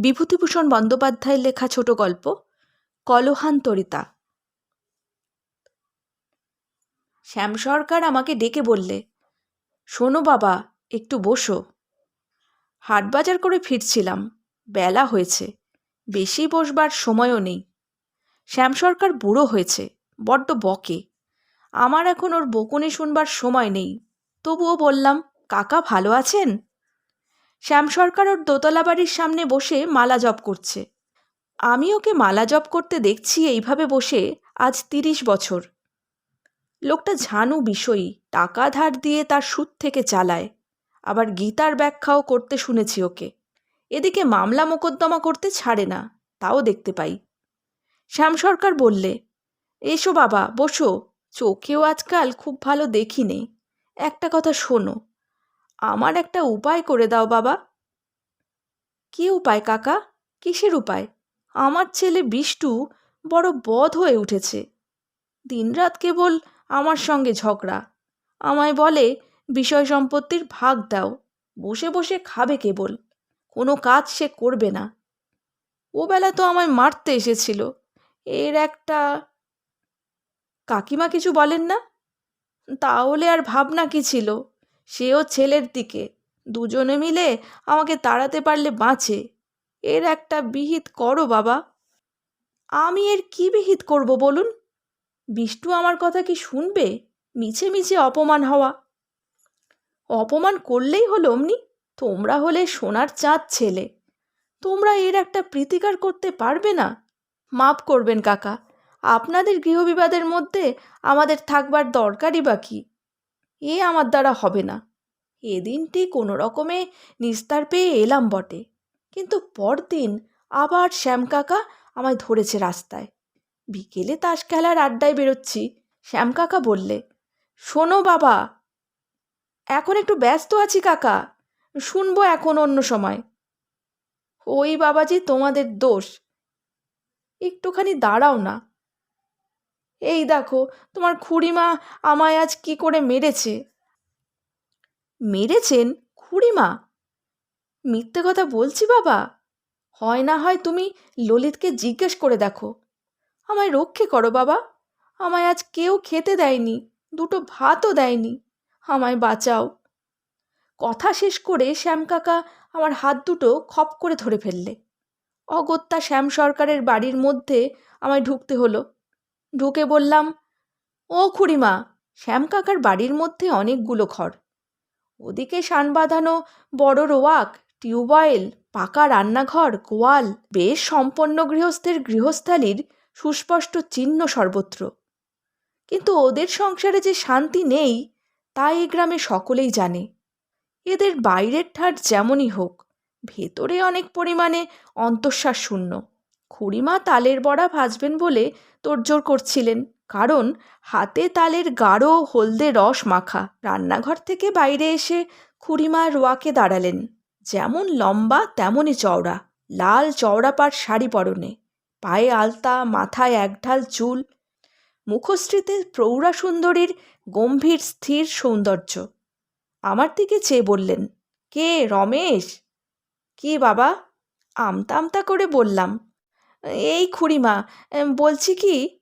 বিভূতিভূষণ বন্দ্যোপাধ্যায়ের লেখা ছোট গল্প কলহান্তরিতা শ্যাম সরকার আমাকে ডেকে বললে, শোনো বাবা, একটু বসো। হাটবাজার করে ফিরছিলাম, বেলা হয়েছে, বেশি বসবার সময়ও নেই। শ্যাম সরকার বুড়ো হয়েছে, বড্ড বকে। আমার এখন ওর বকুনি শুনবার সময় নেই, তবুও বললাম, কাকা ভালো আছেন? শ্যাম সরকার ওর দোতলা বাড়ির সামনে বসে মালা জপ করছে। আমি ওকে মালা জপ করতে দেখছি এইভাবে বসে আজ তিরিশ বছর। লোকটা ঝানু বিষয়ী, টাকা ধার দিয়ে তার সুদ থেকে চালায়। আবার গীতার ব্যাখ্যাও করতে শুনেছি ওকে। এদিকে মামলা মোকদ্দমা করতে ছাড়ে না, তাও দেখতে পাই। শ্যাম সরকার বললে, এসো বাবা, বসো। চোখেও আজকাল খুব ভালো দেখি নেই একটা কথা শোনো আমার একটা উপায় করে দাও বাবা। কী উপায় কাকা? কিসের উপায়? আমার ছেলে বিষ্টু বড় বধ হয়ে উঠেছে। দিনরাত কেবল আমার সঙ্গে ঝগড়া। আমায় বলে, বিষয় সম্পত্তির ভাগ দাও, বসে বসে খাবে কেবল। কোনো কাজ সে করবে না। ও বেলা তো আমায় মারতে এসেছিল। এর একটা কাকিমা কিছু বলেন না? তাহলে আর ভাবনা কি ছিল? সেও ছেলের দিকে। দুজনে মিলে আমাকে তাড়াতে পারলে বাঁচে। এর একটা বিহিত করো বাবা। আমি এর কি বিহিত করব বলুন? বিষ্টু আমার কথা কি শুনবে? মিছে মিছে অপমান হওয়া। অপমান করলেই হলো অমনি। তোমরা হলে সোনার চাঁদ ছেলে। তোমরা এর একটা প্রীতিকার করতে পারবে না। মাপ করবেন কাকা। আপনাদের গৃহবিবাদের মধ্যে আমাদের থাকবার দরকারই বা কী? এ আমার দ্বারা হবে না। এ দিনটি কোনো রকমে নিস্তার পেয়ে এলাম বটে। কিন্তু পরদিন আবার শ্যাম কাকা আমায় ধরেছে রাস্তায়। বিকেলে তাস খেলার আড্ডায় বেরোচ্ছি। শ্যাম কাকা বললে, শোনো বাবা, এখন একটু ব্যস্ত আছি কাকা, শুনব এখন অন্য সময়। ওই বাবাজি তোমাদের দোষ। একটুখানি দাঁড়াও না এই দেখো, তোমার খুড়িমা আমায় আজ কি করে মেরেছে? মেরেছেন খুড়িমা? মিথ্যে কথা বলছি বাবা? হয় না হয় তুমি ললিতকে জিজ্ঞেস করে দেখো। আমায় রক্ষে করো বাবা। আমায় আজ কেউ খেতে দেয়নি, দুটো ভাতও দেয়নি। আমায় বাঁচাও। কথা শেষ করে শ্যাম কাকা আমার হাত দুটো খপ করে ধরে ফেললে। অগত্যা শ্যাম সরকারের বাড়ির মধ্যে আমায় ঢুকতে হলো। ঢুকে বললাম, ও খুড়িমা, শ্যাম কাকার বাড়ির মধ্যে অনেকগুলো ঘর। ওদিকে সান বাঁধানো বড় রোয়াক, টিউবওয়েল, পাকা রান্নাঘর গোয়াল বেশ সম্পন্ন গৃহস্থের গৃহস্থালির সুস্পষ্ট চিহ্ন সর্বত্র। কিন্তু ওদের সংসারে যে শান্তি নেই, তা এই গ্রামে সকলেই জানে। এদের বাইরের ঠাট যেমনই হোক, ভেতরে অনেক পরিমাণে অন্তঃশ্বাস শূন্য। খুড়িমা তালের বড়া ভাজবেন বলে তোড়জোড় করছিলেন, কারণ হাতে তালের গাঢ় হলদে রস মাখা। রান্নাঘর থেকে বাইরে এসে খুড়িমা রোয়াকে দাঁড়ালেন। যেমন লম্বা, তেমনই চওড়া। লাল চওড়া পাড় শাড়ি পরনে। পায়ে আলতা, মাথায় একঢাল চুল। মুখশ্রীতে প্রৌঢ়া সুন্দরীর গম্ভীর, স্থির সৌন্দর্য। আমার দিকে চেয়ে বললেন, কে রমেশ? কি বাবা? আমতা আমতা করে বললাম। এই খুড়িমা বলছি কি?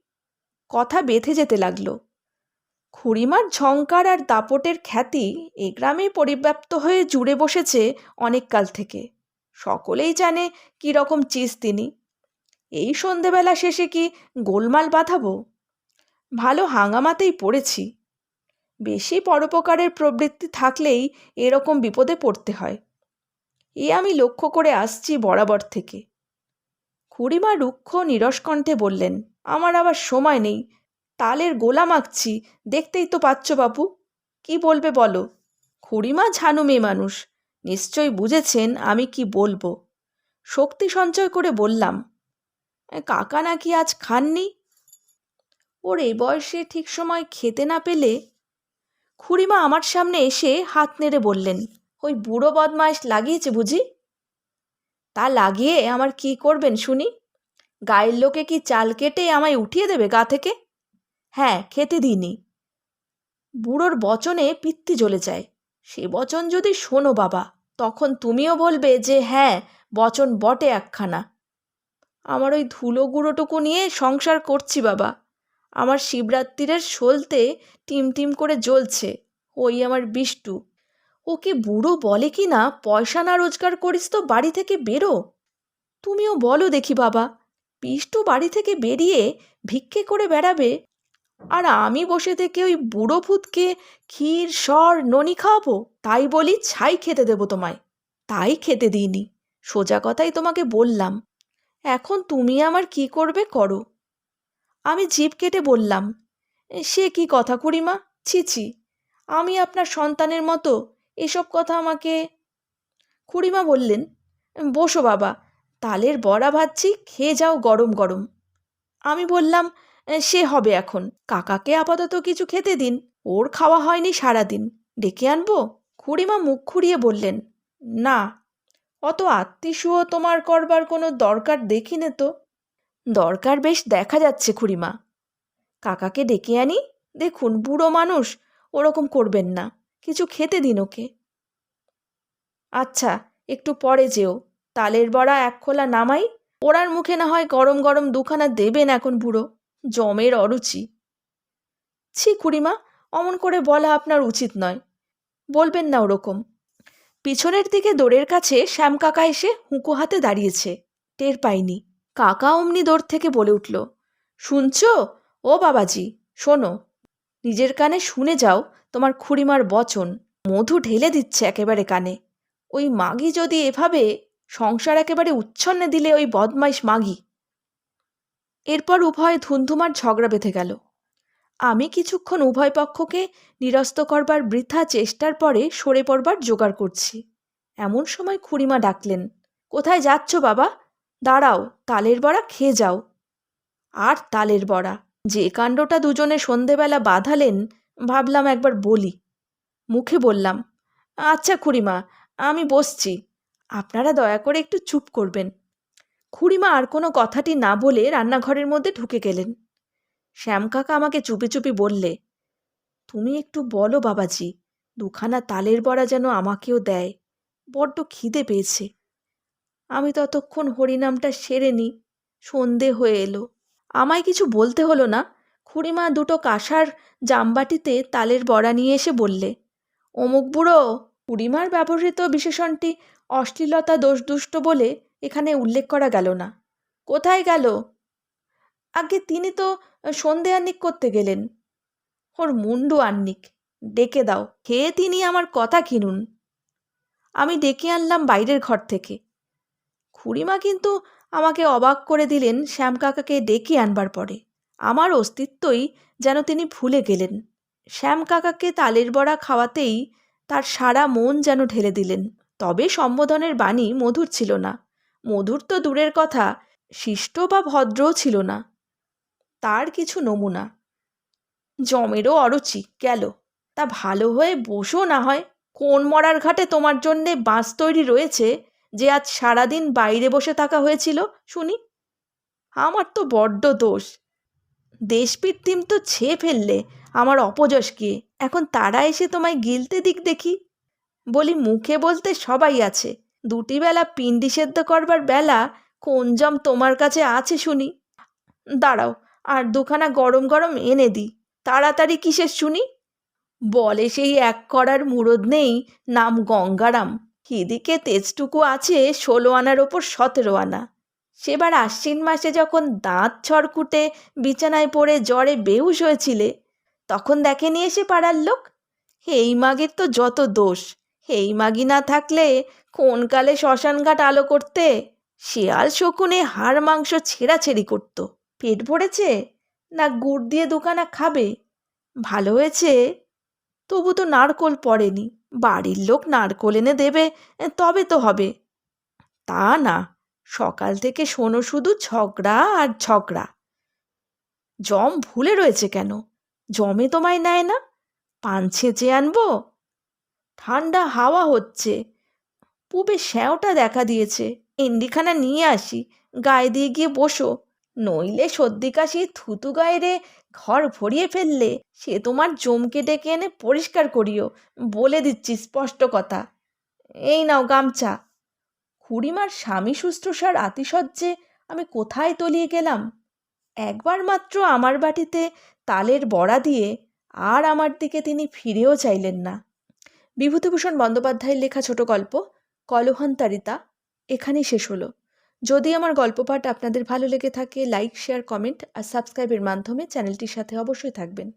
কথা বেঁধে যেতে লাগল। খুড়িমার ঝঙ্কার আর দাপটের খ্যাতি এ গ্রামে পরিব্যাপ্ত হয়ে জুড়ে বসেছে অনেক কাল থেকে। সকলেই জানে কী রকম চিজ তিনি। এই সন্ধেবেলা শেষে কি গোলমাল বাঁধাবো? ভালো হাঙ্গামাতেই পড়েছি। বেশি পরোপকারের প্রবৃত্তি থাকলেই এরকম বিপদে পড়তে হয়। এ আমি লক্ষ্য করে আসছি বরাবর থেকে। খুড়িমা রুক্ষ নিরসকণ্ঠে বললেন, আমার আবার সময় নেই, তালের গোলা মাখছি দেখতেই তো পাচ্ছ বাপু, কি বলবে বলো? খুড়িমা ঝানু মেয়ে মানুষ নিশ্চয় বুঝেছেন আমি কি বলব? শক্তি সঞ্চয় করে বললাম কাকা নাকি আজ খাননি? ওর এই বয়সে ঠিক সময় খেতে না পেলে? খুড়িমা আমার সামনে এসে হাত নেড়ে বললেন, ওই বুড়ো বদমাইশ লাগিয়েছে বুঝি? তা লাগিয়ে আমার কি করবেন শুনি? গায়ের লোকে কি চাল কেটে আমায় উঠিয়ে দেবে গা থেকে? হ্যাঁ খেতে দিইনি। বুড়োর বচনে পিত্তি জ্বলে যায়। সে বচন যদি শোনো বাবা, তখন তুমিও বলবে যে হ্যাঁ বচন বটে একখানা। আমার ওই ধুলো গুঁড়োটুকু নিয়ে সংসার করছি বাবা। আমার শিবরাত্রিরের সলতে টিম টিম করে জ্বলছে। ওই আমার বিষ্টু। ওকে বুড়ো বলে কি না পয়সা না রোজগার করিস তো বাড়ি থেকে বেরো। তুমিও বলো দেখি বাবা, পিষ্টু বাড়ি থেকে বেরিয়ে ভিক্ষে করে বেড়াবে। আর আমি বসে থেকে ওই বুড়ো ভূতকে ক্ষীর, সর, ননি খাওয়াবো? তাই বলি ছাই খেতে দেবো তোমায়। তাই খেতে দিইনি, সোজা কথাই তোমাকে বললাম। এখন তুমি আমার কি করবে করো। আমি জিভ কেটে বললাম সে কি কথা খুড়িমা? ছি ছি, আমি আপনার সন্তানের মতো এসব কথা আমাকে খুড়িমা বললেন, বসো বাবা, তালের বড়া ভাজছি, খেয়ে যাও গরম গরম। আমি বললাম, সে হবে এখন, কাকাকে আপাতত কিছু খেতে দিন, ওর খাওয়া হয়নি সারাদিন, ডেকে আনব? খুড়িমা মুখ খুঁড়িয়ে বললেন, না, অত আত্মীয় তোমার করবার কোনো দরকার দেখি নে তো? দরকার বেশ দেখা যাচ্ছে খুড়িমা, কাকাকে ডেকে আনি, দেখুন, বুড়ো মানুষ, ওরকম করবেন না। কিছু খেতে দিন ওকে। আচ্ছা একটু পরে যেও। তালের বড়া এক খোলা নামাই ওরার মুখে না হয় গরম গরম দুখানা দেবেন এখন বুড়ো, জমের অরুচি। ছি খুড়িমা, অমন করে বলা আপনার উচিত নয়। বলবেন না ওরকম। পিছনের দিকে দোরের কাছে শ্যাম কাকা এসে হুঁকো হাতে দাঁড়িয়েছে। টের পাইনি। কাকা অমনি দৌড় থেকে বলে উঠল, শুনছ? ও বাবাজি, শোনো। নিজের কানে শুনে যাও তোমার খুড়িমার বচন মধু ঢেলে দিচ্ছে একেবারে কানে। ওই মাগি যদি এভাবে সংসার একেবারে উচ্ছন্নে দিলে ওই বদমাইশ মাগি। এরপর উভয় ধুন্ধুমার ঝগড়া বেঁধে গেল। আমি কিছুক্ষণ উভয় পক্ষকে নিরস্ত করবার বৃথা চেষ্টার পরে সরে পড়বার জোগাড় করছি। এমন সময় খুড়িমা ডাকলেন, কোথায় যাচ্ছ বাবা? দাঁড়াও, তালের বড়া খেয়ে যাও। আর তালের বড়া? যে কাণ্ডটা দুজনে সন্ধেবেলা বাঁধালেন ভাবলাম একবার বলি। মুখে বললাম আচ্ছা খুড়িমা, আমি বসছি। আপনারা দয়া করে একটু চুপ করবেন। খুড়িমা আর কোনো কথাটি না বলে রান্নাঘরের মধ্যে ঢুকে গেলেন। শ্যাম কাকা আমাকে চুপি চুপি বললে, তুমি একটু বলো বাবাজি, দুখানা তালের বড়া যেন আমাকেও দেয়। বড্ড খিদে পেয়েছে। আমি ততক্ষণ হরিনামটা সেরে নি, সন্ধে হয়ে এলো। আমায় কিছু বলতে হলো না খুড়িমা দুটো কাঁসার জামবাটিতে তালের বড়া নিয়ে এসে বললে, অমুক বুড়ো, খুড়িমার ব্যবহৃত বিশেষণটি অশ্লীলতা দোষদুষ্ট বলে এখানে উল্লেখ করা গেল না। কোথায় গেল? আগে তিনি তো সন্ধে আহ্নিক করতে গেলেন। ওর মুন্ডু আহ্নিক। ডেকে দাও, খেয়ে তিনি আমার কথা কিনুন আমি ডেকে আনলাম বাইরের ঘর থেকে। খুড়িমা কিন্তু আমাকে অবাক করে দিলেন শ্যাম কাকাকে ডেকে আনবার পরে। আমার অস্তিত্বই যেন তিনি ভুলে গেলেন। শ্যাম কাকাকে তালের বড়া খাওয়াতেই তার সারা মন যেন ঢেলে দিলেন। তবে সম্বোধনের বাণী মধুর ছিল না। মধুর তো দূরের কথা, শিষ্ট বা ভদ্রও ছিল না। তার কিছু নমুনা। জমেরও অরুচি, গেল। তা ভালো হয়ে বসো না হয়। কোন মরার ঘাটে তোমার জন্যে বাঁশ তৈরি রয়েছে, যে আজ সারাদিন বাইরে বসে থাকা হয়েছিল, শুনি? আমার তো বড্ড দোষ। দেশপিত্তিম তো ছেয়ে ফেললে, আমার অপযশকে এখন তারা এসে তোমায় গিলতে দিক দেখি। বলি, মুখে বলতে সবাই আছে। দুটি বেলা পিণ্ডি সেদ্ধ করবার বেলা কোন জম তোমার কাছে আছে শুনি। দাঁড়াও, আর দুখানা গরম গরম এনে দিই তাড়াতাড়ি কিসের শুনি? বলে সেই এক করার মুরদ নেই, নাম গঙ্গারাম। এদিকে তেজটুকু আছে ষোলো আনার ওপর সতেরো আনা। সেবার আশ্বিন মাসে যখন দাঁত ছড়কুটে বিছানায় পড়ে জ্বরে বেহুশ হয়েছিলে, তখন দেখেনি এসে পাড়ার লোক? এই মাগির তো যত দোষ এই মাগি না থাকলে কোন কালে শ্মশানঘাট আলো করতে? শেয়াল শকুনে হাড় মাংস ছেঁড়াছেড়ি করতো, পেট ভরেছে? না গুড় দিয়ে দুখানা খাবে? ভালো হয়েছে? তবু তো নারকোল পড়েনি, বাড়ির লোক নারকোল এনে দেবে, তবে তো হবে। তা না। সকাল থেকে শোনো শুধু ঝগড়া আর ঝগড়া। জম ভুলে রয়েছে কেন? জমে তোমায় নেয় না? পান ছেঁচে আনব? ঠান্ডা হাওয়া হচ্ছে। পুবে শ্যাওটা দেখা দিয়েছে। ইন্ডিখানা নিয়ে আসি। গায়ে দিয়ে গিয়ে বসো। নইলে সর্দি কাশি থুতু গায়ে রে ঘর ভরিয়ে ফেললে। সে তোমার জমকে ডেকে এনে পরিষ্কার করিও। বলে দিচ্ছি স্পষ্ট কথা। এই নাও গামছা। খুড়িমার স্বামী শুশ্রূষার আতিশয্যে আমি কোথায় তলিয়ে গেলাম? একবার মাত্র আমার বাটিতে তালের বড়া দিয়ে আর আমার দিকে তিনি ফিরেও চাইলেন না। বিভূতিভূষণ বন্দ্যোপাধ্যায়ের লেখা ছোট গল্প কলহন্তারিতা এখানেই শেষ হলো। যদি আমার গল্প পাঠ আপনাদের ভালো লেগে থাকে লাইক শেয়ার কমেন্ট আর সাবস্ক্রাইবের মাধ্যমে চ্যানেলটির সাথে অবশ্যই থাকবেন।